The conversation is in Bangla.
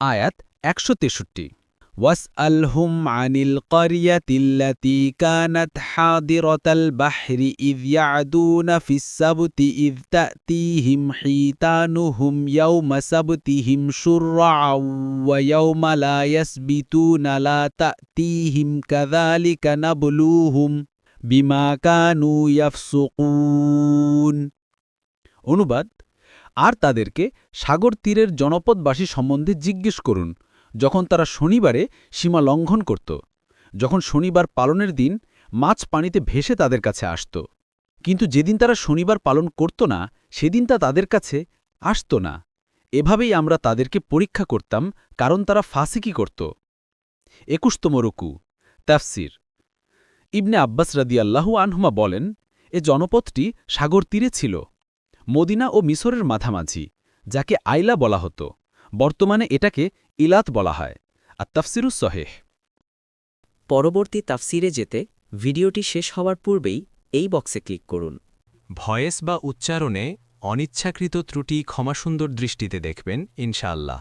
আয়াত একশো তেষট্টি ওয়াসআলহুম আনিল করিয়াতিল্লাতি কানাত হাদিরতাল বাহরি ইয ইয়াদুনা ফিস সাবতি ইয তাতিহিম হিতানুহুম ইয়াওমা সাবতিহিম শুরআও ওয়া ইয়াওমা লা ইয়াসবিতুনা লা তাতিহিম কাযালিকা নাবলুহুম বিমা কানু ইয়াফসুকুন অনুবাদ আর তাদেরকে সাগর তীরের জনপদবাসী সম্বন্ধে জিজ্ঞেস করুন, যখন তারা শনিবারে সীমা লঙ্ঘন করত। যখন শনিবার পালনের দিন, মাছ পানিতে ভেসে তাদের কাছে আসত। কিন্তু যেদিন তারা শনিবার পালন করত না, সেদিন তা তাদের কাছে আসত না। এভাবেই আমরা তাদেরকে পরীক্ষা করতাম, কারণ তারা ফাঁসিকি করত। একুশতম রুকু, তাফসির। ইবনে আব্বাস রাদিয়াল্লাহু আনহুমা বলেন, এ জনপদটি সাগর তীরে ছিল। মদিনা ও মিশরের মাঝামাঝি যাকে আইলা বলা হতো। বর্তমানে এটাকে ইলাত বলা হয়। আর তাফসিরুস সহেহ। পরবর্তী তাফসিরে যেতে ভিডিওটি শেষ হওয়ার পূর্বেই এই বক্সে ক্লিক করুন। ভয়েস বা উচ্চারণে অনিচ্ছাকৃত ত্রুটি ক্ষমাসুন্দর দৃষ্টিতে দেখবেন ইনশাআল্লাহ।